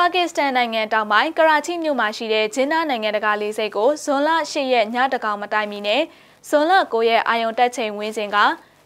ပါကစ္စတန်နိုင်ငံတောင်ပိုင်းကရာချိမြို့မှာရှိတဲ့ဂျင်းနာနိုင်ငံတကာလေးစိတ်ကိုဇွန်လ10ရက်ညတကောင်မတိုင်မီနဲ့ဇွန်လ9ရက်အာယုံတက်ချိန်ဝင်းစဉ်က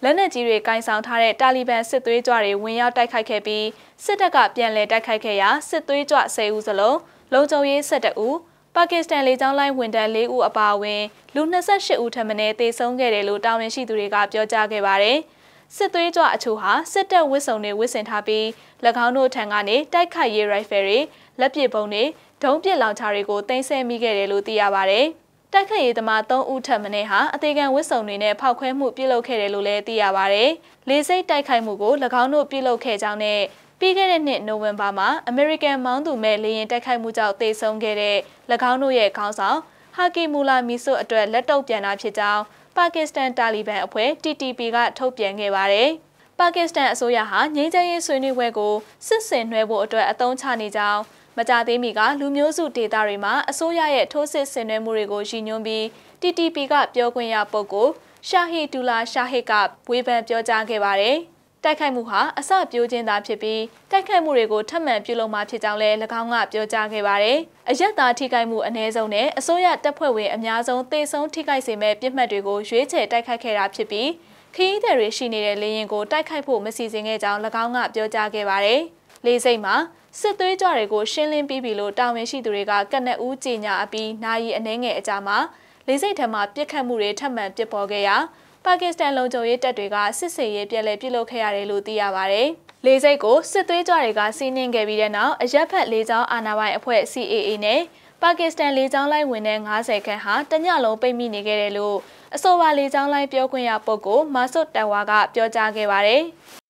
လက်နက်ကြီးတွေကင်ဆောင်ထားတဲ့တာလီဘန်စစ်သွေးကြွတွေဝင်ရောက်တိုက်ခိုက်ခဲ့ပြီးစစ်တပ်ကပြန်လည်တိုက်ခိုက်ခဲ့ရာစစ်သွေးကြွ10ဦးစလုံးလုံခြုံရေး12ဦးပါကစ္စတန်လေကြောင်းလိုင်းဝန်ထမ်း၄ဦးအပါအဝင်လူ28ဦးထပ်မံတေဆုံးခဲ့တယ်လို့တာဝန်ရှိသူတွေကပြောကြားခဲ့ပါတယ်။ စစ်သွေးကြွအချို့ဟာစစ်တပ်ဝစ်စုံတွေဝစ်ဆင်ထားပြီး၎င်းတို့ထံကနေတိုက်ခိုက်ရေးရိုင်ဖယ်တွေလက်ပစ်ပုံတွေဒုံးပစ်လောင်ချာတွေကိုတင်ဆက်မိခဲ့တယ်လို့သိရပါဗျ။တိုက်ခိုက်ရေးသမား3ဦးထပ်မင်းဟာအသေးခံဝစ်စုံတွေနဲ့ဖောက်ခွဲမှုပြုလုပ်ခဲ့တယ်လို့လည်းသိရပါဗျ။လေစိတ်တိုက်ခိုက်မှုကို၎င်းတို့ပြုလုပ်ခဲ့ကြောင်းနဲ့ပြီးခဲ့တဲ့နှစ်နိုဝင်ဘာမှာအမေရိကန်မောင်းသူမဲ့လေရင်တိုက်ခိုက်မှုကြောင့်သေဆုံးခဲ့တဲ့၎င်းတို့ရဲ့ခေါင်းဆောင်ဟာကီမူလာမီဆိုအတွက်လက်တုပ်ပြန်တာဖြစ်ကြောင်း ပါကစ္စတန်တာလီဘန်အဖွဲ့ TTP ကထုတ်ပြန်ခဲ့ပါတယ်။ပါကစ္စတန်အစိုးရဟာငြိမ်းချမ်းရေးဆွေးနွေးပွဲကိုစစ်ဆင်နွှဲဖို့အတွက်အသုံးချနေကြောင်းမကြသေးမီကလူမျိုးစုဒေသတွေမှာအစိုးရရဲ့ထိုးစစ်ဆင်နွှဲမှုတွေကိုရည်ညွှန်းပြီး TTP ကပြောခွင့်ရပုဂ္ဂိုလ်ရှာဟီဒူလာရှာဟစ်ကဝေဖန်ပြောကြားခဲ့ပါတယ်။ တိုက်ခိုက်မှုဟာအစပြိုးခြင်းသာဖြစ်ပြီးတိုက်ခိုက်မှုတွေကိုထပ်မံပြုလုပ်မှာဖြစ်ကြောင်းလည်း၎င်းကပြောကြားခဲ့ပါတယ်။အရက်သားထိခိုက်မှုအ ਨੇ ဆုံးနဲ့အစိုးရတပ်ဖွဲ့ဝင်အများဆုံးသေဆုံးထိခိုက်စေမဲ့ပြစ်မှတ်တွေကိုရွေးချယ်တိုက်ခိုက်ခဲ့တာဖြစ်ပြီးခရီးသည်တွေရှိနေတဲ့လေရင်ကိုတိုက်ခိုက်ဖို့မစီစဉ်ခဲ့ကြောင်း၎င်းကပြောကြားခဲ့ပါတယ်။လေစိတ်မှာစစ်သွေးကြွတွေကိုရှင်းလင်းပြီးပြီလို့တာဝန်ရှိသူတွေကကနအူးကြေညာအပြီးနာယီအနှဲငယ်အကြမှာလေစိတ်ထံမှာပြစ်ခတ်မှုတွေထပ်မံဖြစ်ပေါ်ခဲ့ရာ ပါကစ္စတန်လုံခြုံရေးတပ်တွေကစစ်စေးရေးပြက်လဲပြုလုပ်ခဲ့ရတယ်လို့သိရပါတယ်။လေစိတ်ကိုစစ်သွေးကြွတွေကစီးနင်းခဲ့ပြီးတဲ့နောက်အရက်ဖက်လေကြောင်းအာဏာပိုင်အဖွဲ့ CAA နဲ့ပါကစ္စတန်လေကြောင်းလိုင်းဝင်တဲ့90ခန်းဟာတညလုံးပိတ်မိနေခဲ့တယ်လို့အဆိုပါလေကြောင်းလိုင်းပြောခွင့်ရပုဂ္ဂိုလ်မာဆွတ်တန်ဝါကပြောကြားခဲ့ပါတယ်။